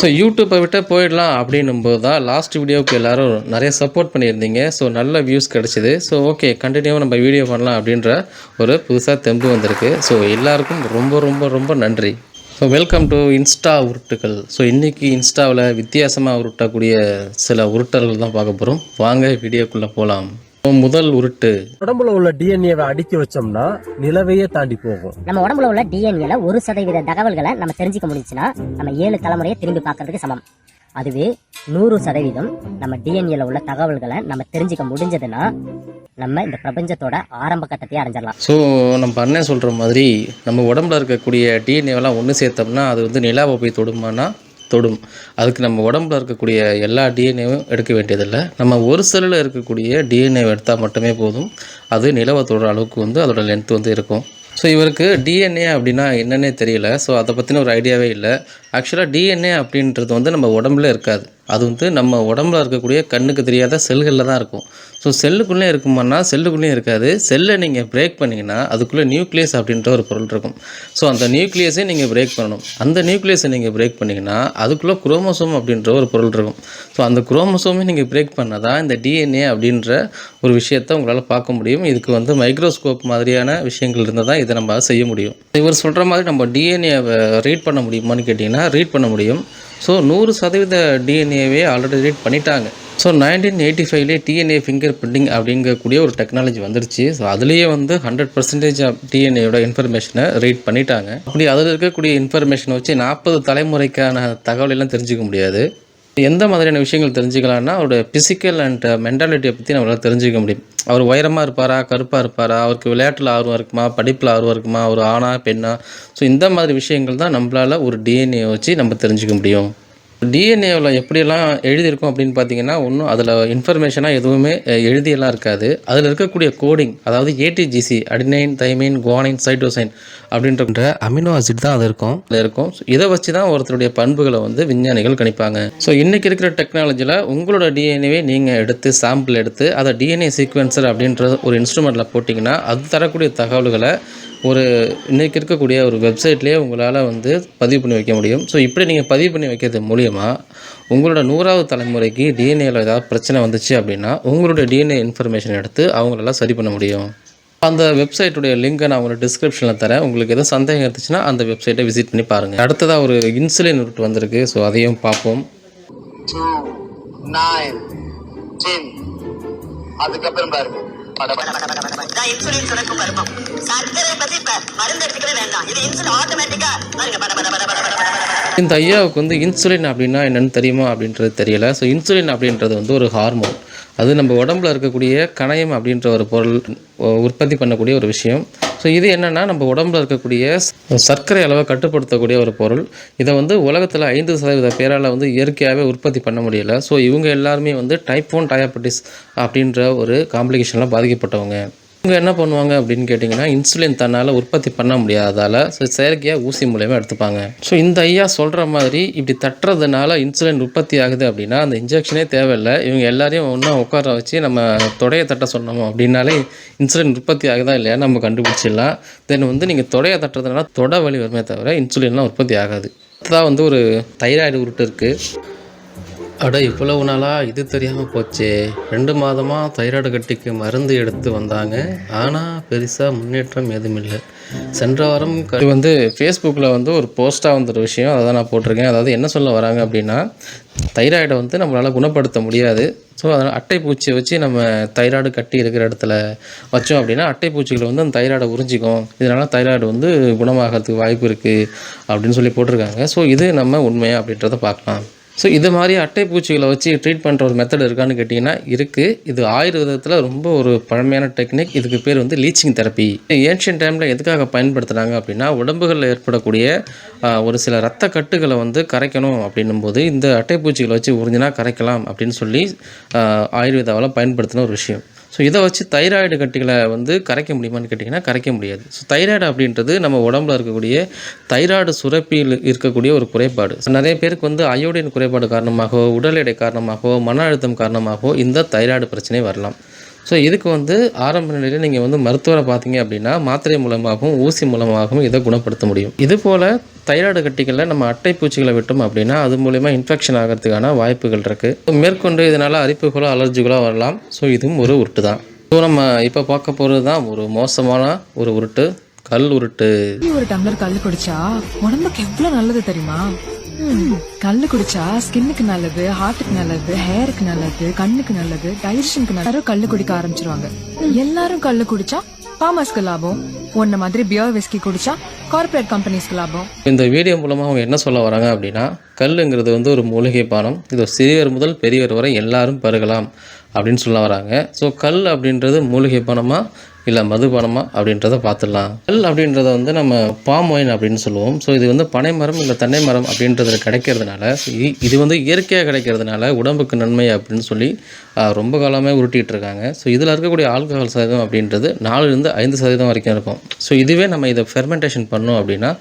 So யூடியூப்பை விட்டு போயிடலாம் அப்படின்னும் போது தான் லாஸ்ட் வீடியோவுக்கு எல்லாரும் நிறைய சப்போர்ட் பண்ணியிருந்தீங்க. ஸோ நல்ல வியூஸ் கிடச்சிது. ஸோ ஓகே கண்டினியூவாக நம்ம வீடியோ பண்ணலாம் அப்படின்ற ஒரு புதுசாக தெம்பு வந்திருக்கு. ஸோ எல்லாருக்கும் ரொம்ப ரொம்ப ரொம்ப நன்றி. ஸோ வெல்கம் டு இன்ஸ்டா உருட்டுகள். ஸோ இன்றைக்கி இன்ஸ்டாவில் வித்தியாசமாக உருட்டக்கூடிய சில உருட்டல்கள் தான் பார்க்க போகிறோம் வாங்க வீடியோக்குள்ளே போகலாம் முதல் உருட்டு. உடம்புல உள்ள டிஎன்ஏவை அடுக்கி வச்சோம்னா நிலவையே தாண்டி போகும். நம்ம உடம்புல உள்ள டிஎன்ஏல ஒரு சதவீத தகவல்களை நம்ம தெரிஞ்சுக்க முடிஞ்சுன்னா நம்ம ஏழு தலைமுறையை திரும்பி பார்க்கறதுக்கு சமம். அதுவே நூறு சதவீதம் நம்ம டிஎன்ஏல உள்ள தகவல்களை நம்ம தெரிஞ்சுக்க முடிஞ்சதுன்னா நம்ம இந்த பிரபஞ்சத்தோட ஆரம்ப கட்டத்தையே அடைஞ்சிடலாம். ஸோ நம்ம அண்ணன் சொல்கிற மாதிரி நம்ம உடம்புல இருக்கக்கூடிய டிஎன்ஏவெல்லாம் ஒன்று சேர்த்தோம்னா அது வந்து நிலாவை போய் தொடுமானா தொடும். அதுக்கு நம்ம உடம்புல இருக்கக்கூடிய எல்லா டிஎன்ஏவும் எடுக்க வேண்டியதில்லை. நம்ம ஒரு செல்லில் இருக்கக்கூடிய டிஎன்ஏ எடுத்தால் மட்டுமே போதும். அது நிலவை தொடுற அளவுக்கு வந்து அதோட லென்த் வந்து இருக்கும். ஸோ இவருக்கு டிஎன்ஏ அப்படின்னா என்னன்னே தெரியல. ஸோ அதை பற்றின ஒரு ஐடியாவே இல்லை. ஆக்சுவலாக டிஎன்ஏ அப்படின்றது வந்து நம்ம உடம்புல இருக்காது. அது வந்து நம்ம உடம்புல இருக்கக்கூடிய கண்ணுக்கு தெரியாத செல்களில் தான் இருக்கும். ஸோ செல்லுக்குள்ளே இருக்குமானா செல்லுக்குள்ளேயும் இருக்காது. செல்லை நீங்கள் பிரேக் பண்ணிங்கன்னா அதுக்குள்ளே நியூக்ளியஸ் அப்படின்ற ஒரு பொருள் இருக்கும். ஸோ அந்த நியூக்ளியஸை நீங்கள் பிரேக் பண்ணணும். அந்த நியூக்ளியஸை நீங்கள் பிரேக் பண்ணிங்கன்னா அதுக்குள்ளே குரோமோசோம் அப்படின்ற ஒரு பொருள் இருக்கும். ஸோ அந்த குரோமோசோமே நீங்கள் பிரேக் பண்ணால் தான் இந்த டிஎன்ஏ அப்படின்ற ஒரு விஷயத்தை உங்களால் பார்க்க முடியும். இதுக்கு வந்து மைக்ரோஸ்கோப் மாதிரியான விஷயங்கள் இருந்தால் தான் இதை நம்ம செய்ய முடியும். இவர் சொல்கிற மாதிரி நம்ம டிஎன்ஏவை ரீட் பண்ண முடியுமான்னு கேட்டிங்கன்னா ரீட் பண்ண முடியும். ஸோ நூறு சதவீத டிஎன்ஏவே ஆல்ரெடி ரீட் பண்ணிட்டாங்க. ஸோ நைன்டீன் எயிட்டி ஃபைவ்லேயே டிஎன்ஏ ஃபிங்கர் பிரிண்டிங் அப்படிங்கக்கூடிய ஒரு டெக்னாலஜி வந்துருச்சு. ஸோ அதுலேயே வந்து ஹண்ட்ரட் பர்சன்டேஜ் ஆஃப் டிஎன்ஏயோட இன்ஃபர்மேஷனை ரீட் பண்ணிட்டாங்க. அப்படி அதில் இருக்கக்கூடிய இன்ஃபர்மேஷனை வச்சு நாற்பது தலைமுறைக்கான தகவலெல்லாம் தெரிஞ்சுக்க முடியாது. எந்த மாதிரியான விஷயங்கள் தெரிஞ்சுக்கலாம்னா அவருடைய ஃபிசிக்கல் அண்ட் மென்டாலிட்டியை பற்றி நம்மளால் தெரிஞ்சுக்க முடியும். அவர் உயரமாக இருப்பாரா கருப்பாக இருப்பாரா அவருக்கு விளையாட்டில் ஆர்வம் இருக்குமா படிப்பில் ஆர்வம் இருக்குமா அவர் ஆணா பெண்ணா? ஸோ இந்த மாதிரி விஷயங்கள் தான் நம்மளால் ஒரு டிஎன்ஏ வச்சு நம்ம தெரிஞ்சுக்க முடியும். டிஎன்ஏவில் எப்படியெல்லாம் எழுதியிருக்கும் அப்படின்னு பார்த்தீங்கன்னா ஒன்றும் அதில் இன்ஃபர்மேஷனாக எதுவுமே எழுதியெல்லாம் இருக்காது. அதில் இருக்கக்கூடிய கோடிங் அதாவது ATGC adenine thymine guanine cytosine அப்படின்ற அமினோ ஆசிட் தான் அது இருக்கும். அதில் இருக்கும் இதை வச்சு தான் ஒருத்தருடைய பண்புகளை வந்து விஞ்ஞானிகள் கணிப்பாங்க. ஸோ இன்றைக்கி இருக்கிற டெக்னாலஜியில் உங்களோட டிஎன்ஏவை நீங்கள் எடுத்து சாம்பிள் எடுத்து அதை டிஎன்ஏ சீக்வென்சர் அப்படின்ற ஒரு இன்ஸ்ட்ருமெண்ட்டில் போட்டிங்கன்னா அது தரக்கூடிய தகவல்களை ஒரு இன்றைக்கி இருக்கக்கூடிய ஒரு வெப்சைட்லேயே உங்களால் வந்து பதிவு பண்ணி வைக்க முடியும். ஸோ இப்படி நீங்கள் பதிவு பண்ணி வைக்கிறது மூலியமா உங்களோட நூறாவது தலைமுறைக்கு டிஎன்ஏல ஏதாவது பிரச்சனை வந்துச்சு அப்படின்னா உங்களுடைய டிஎன்ஏ இன்ஃபர்மேஷன் எடுத்து அவங்களெல்லாம் சரி பண்ண முடியும். அந்த வெப்சைட்டுடைய லிங்கை நான் உங்களுக்கு டிஸ்கிரிப்ஷனில் தரேன். உங்களுக்கு எதுவும் சந்தேகம் இருந்துச்சுன்னா அந்த வெப்சைட்டை விசிட் பண்ணி பாருங்கள் அடுத்ததாக ஒரு இன்சுலின் ரூட் வந்திருக்கு. ஸோ அதையும் பார்ப்போம். அதுக்கப்புறம் பாருங்க. இன்சுலின் சுரக்கும் சர்க்கரை மருந்து எடுத்துக்கவே வேண்டாம். இது இன்சுலின் ஆட்டோமேட்டிக்கா பாருங்க பட பட பட பட பட இந்த ஐயாவுக்கு வந்து இன்சுலின் அப்படின்னா என்னென்னு தெரியுமா அப்படின்றது தெரியல. ஸோ இன்சுலின் அப்படின்றது வந்து ஒரு ஹார்மோன் அது நம்ம உடம்புல இருக்கக்கூடிய கணையம் அப்படின்ற ஒரு பொருள் உற்பத்தி பண்ணக்கூடிய ஒரு விஷயம். ஸோ இது என்னென்னா நம்ம உடம்புல இருக்கக்கூடிய சர்க்கரை அளவை கட்டுப்படுத்தக்கூடிய ஒரு பொருள். இதை வந்து உலகத்தில் ஐந்து சதவீத பேரால் வந்து இயற்கையாகவே உற்பத்தி பண்ண முடியலை. ஸோ இவங்க எல்லாருமே வந்து டைப் ஒன் டயாபெட்டிஸ் அப்படின்ற ஒரு காம்ப்ளிகேஷனில் பாதிக்கப்பட்டவங்க. இவங்க என்ன பண்ணுவாங்க அப்படின்னு கேட்டிங்கன்னா இன்சுலின் தன்னால் உற்பத்தி பண்ண முடியாததால் ஸோ செயற்கையாக ஊசி மூலயமா எடுத்துப்பாங்க. ஸோ இந்த ஐயா சொல்கிற மாதிரி இப்படி தட்டுறதுனால இன்சுலின் உற்பத்தி ஆகுது அப்படின்னா அந்த இன்ஜெக்ஷனே தேவையில்லை. இவங்க எல்லாரையும் ஒன்றா உட்கார வச்சு நம்ம தொடையை தட்ட சொன்னோம் அப்படின்னாலே இன்சுலின் உற்பத்தி ஆகுதா இல்லையா நம்ம கண்டுபிடிச்சிடலாம். தென் வந்து நீங்கள் தொடையை தட்டுறதுனால தொடை வலி வருமே தவிர இன்சுலின்லாம் உற்பத்தி ஆகாது. அடுத்ததாக வந்து ஒரு தைராய்டு உருட்டு இருக்குது அட இவ்வளவு நாளாக இது தெரியாமல் போச்சே. ரெண்டு மாதமாக தைராய்டு கட்டிக்கு மருந்து எடுத்து வந்தாங்க. ஆனால் பெருசாக முன்னேற்றம் எதுவும் இல்லை சென்ற வாரம் இது வந்து ஃபேஸ்புக்கில் வந்து ஒரு போஸ்ட்டாக வந்த ஒரு விஷயம். அதை தான் நான் போட்டிருக்கேன். அதாவது என்ன சொல்ல வராங்க அப்படின்னா தைராய்டை வந்து நம்மளால் குணப்படுத்த முடியாது. ஸோ அதனால் அட்டைப்பூச்சியை வச்சு நம்ம தைராய்டு கட்டி இருக்கிற இடத்துல வச்சோம் அப்படின்னா அட்டைப்பூச்சிகளை வந்து அந்த தைராய்டை உறிஞ்சிக்கும். இதனால் தைராய்டு வந்து குணமாகறதுக்கு வாய்ப்பு இருக்குது அப்படின்னு சொல்லி போட்டிருக்காங்க. ஸோ இது நம்ம உண்மையாக அப்படின்றத பார்க்கலாம். ஸோ இது மாதிரி அட்டைப்பூச்சிகளை வச்சு ட்ரீட் பண்ணுற ஒரு மெத்தட் இருக்கான்னு கேட்டிங்கன்னா இருக்குது இது ஆயுர்வேதத்தில் ரொம்ப ஒரு பழமையான டெக்னிக் இதுக்கு பேர் வந்து லீச்சிங் தெரப்பி ஏன்ஷியன் டைமில் எதுக்காக பயன்படுத்துனாங்க அப்படின்னா உடம்புகளில் ஏற்படக்கூடிய ஒரு சில ரத்த கட்டுகளை வந்து கரைக்கணும் அப்படின்னும் போது இந்த அட்டைப்பூச்சிகளை வச்சு உறிஞ்சினா கரைக்கலாம் அப்படின்னு சொல்லி ஆயுர்வேதாவில் பயன்படுத்தின ஒரு விஷயம். ஸோ இதை வச்சு தைராய்டு கட்டிகளை வந்து கரைக்க முடியுமான்னு கேட்டிங்கன்னா கரைக்க முடியாது. ஸோ தைராய்டு அப்படின்றது நம்ம உடம்புல இருக்கக்கூடிய தைராய்டு சுரப்பியில் இருக்கக்கூடிய ஒரு குறைபாடு. ஸோ நிறைய பேருக்கு வந்து அயோடின் குறைபாடு காரணமாகவோ உடல் எடை காரணமாகவோ மன அழுத்தம் காரணமாகவோ இந்த தைராய்டு பிரச்சனை வரலாம். ஸோ இதுக்கு வந்து ஆரம்ப நிலையில் நீங்கள் வந்து மருத்துவரை பார்த்தீங்க அப்படின்னா மாத்திரை மூலமாகவும் ஊசி மூலமாகவும் இதை குணப்படுத்த முடியும். இது போல் தைராய்டு கட்டிகளில் நம்ம அட்டை பூச்சிகளை விட்டோம் அப்படின்னா அது மூலயமா இன்ஃபெக்ஷன் ஆகிறதுக்கான வாய்ப்புகள் இருக்குது மேற்கொண்டு இதனால் அரிப்புகளோ அலர்ஜிகளோ வரலாம். ஸோ இதுவும் ஒரு உருட்டு தான் ஸோ நம்ம இப்போ பார்க்க போகிறது தான் ஒரு மோசமான ஒரு உருட்டு. கல் உருட்டு. ஒரு டம்ளர் கல் குடிச்சா உடம்புக்கு எவ்வளோ நல்லது தெரியுமா? கல்லு குடிச்சா ஸ்கின்னுக்கு நல்லது ஹார்ட்டுக்கு நல்லது ஹேருக்கு நல்லது கண்ணுக்கு நல்லது டைஜஷனுக்கு நல்லது. கல்லு குடிக்க ஆரம்பிச்சிருவாங்க. எல்லாரும் கல்லு குடிச்சா பாமாஸ்க்கு லாபம். உன்ன மாதிரி பியர் விஸ்கி குடிச்சா கார்ப்பரேட் கம்பெனிஸ்க்கு லாபம். இந்த வீடியோ மூலமாக அவங்க என்ன சொல்ல வராங்க அப்படின்னா கல்லுங்கிறது வந்து ஒரு மூலிகை பானம். இது சிறியவர் முதல் பெரியவர் வரை எல்லாரும் பருகலாம் அப்படின்னு சொல்ல வராங்க. ஸோ கல் அப்படின்றது மூலிகை பானமாக இல்லை மதுபானமா அப்படின்றத பார்த்துடலாம் கல் அப்படின்றத வந்து நம்ம பாம் ஒயின் அப்படின்னு சொல்லுவோம். ஸோ இது வந்து பனை மரம் இல்லை தென்னை மரம் அப்படின்றதுல கிடைக்கிறதுனால இ- இது வந்து இயற்கையாக கிடைக்கிறதுனால உடம்புக்கு நன்மை அப்படின்னு சொல்லி ரொம்ப காலமே உருட்டிகிட்டு இருக்காங்க. ஸோ இதில் இருக்கக்கூடிய ஆல்கஹால் சதவீதம் அப்படின்றது நாலுலேருந்து ஐந்து சதவீதம் வரைக்கும் இருக்கும். ஸோ இதுவே நம்ம இதை ஃபெர்மெண்டேஷன் பண்ணோம் அப்படின்னா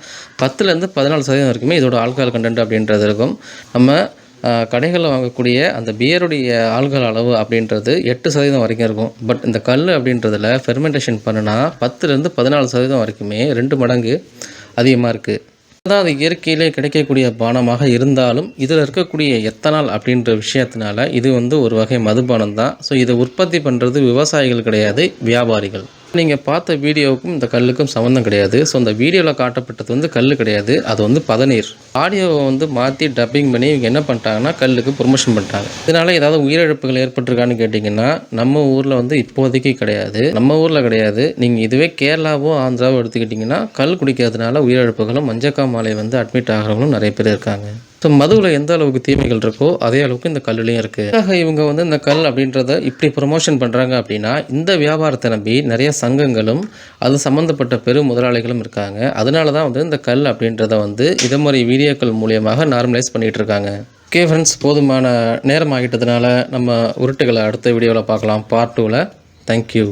பத்துலேருந்து பதினாலு சதவீதம் வரைக்குமே இதோட ஆல்கஹால் கண்டென்ட் அப்படின்றது இருக்கும். நம்ம கடைகளில் வாங்கக்கூடிய அந்த பியருடைய ஆல்கஹால் அளவு அப்படின்றது எட்டு சதவீதம் வரைக்கும் இருக்கும். பட் இந்த கல் அப்படின்றதில் ஃபெர்மெண்டேஷன் பண்ணுனா பத்துலேருந்து பதினாலு சதவீதம் வரைக்குமே ரெண்டு மடங்கு அதிகமாக இருக்குது அதான் அது இயற்கையிலே கிடைக்கக்கூடிய பானமாக இருந்தாலும் இதில் இருக்கக்கூடிய எத்தனால் அப்படின்ற விஷயத்தினால இது வந்து ஒரு வகை மதுபானம் தான். ஸோ இதை உற்பத்தி பண்ணுறது விவசாயிகள் கிடையாது வியாபாரிகள். நீங்கள் பார்த்த வீடியோவுக்கும் இந்த கல்லுக்கும் சம்மந்தம் கிடையாது. ஸோ அந்த வீடியோவில் காட்டப்பட்டது வந்து கல் கிடையாது. அது வந்து பதநீர். ஆடியோவை வந்து மாற்றி டப்பிங் பண்ணி இவங்க என்ன பண்ணிட்டாங்கன்னா கல்லுக்கு ப்ரொமோஷன் பண்ணிட்டாங்க. இதனால் ஏதாவது உயிரிழப்புகள் ஏற்பட்டிருக்கான்னு கேட்டிங்கன்னா நம்ம ஊரில் வந்து இப்போதைக்கு கிடையாது. நம்ம ஊரில் கிடையாது. நீங்கள் இதுவே கேரளாவோ ஆந்திராவோ எடுத்துக்கிட்டிங்கன்னா கல் குடிக்கிறதுனால உயிரிழப்புகளும் மஞ்சக்கா மாலை வந்து அட்மிட் ஆகிறவங்களும் நிறைய பேர் இருக்காங்க. ஸோ மதுவில் எந்த அளவுக்கு தீமைகள் இருக்கோ அதே அளவுக்கு இந்த கல்லுலையும் இருக்குது ஆக இவங்க வந்து இந்த கல் அப்படின்றத இப்படி ப்ரொமோஷன் பண்ணுறாங்க அப்படின்னா இந்த வியாபாரத்தை நம்பி நிறைய சங்கங்களும் அது சம்மந்தப்பட்ட பெரும் முதலாளிகளும் இருக்காங்க. அதனால தான் வந்து இந்த கல் அப்படின்றத வந்து இதை மாதிரி வீடியோக்கள் மூலியமாக நார்மலைஸ் பண்ணிகிட்டு இருக்காங்க. ஓகே ஃப்ரெண்ட்ஸ் போதுமான நேரம் ஆகிட்டதுனால நம்ம உருட்டுகளை அடுத்த வீடியோவில் பார்க்கலாம். பார்ட் டூவில் தேங்க்யூ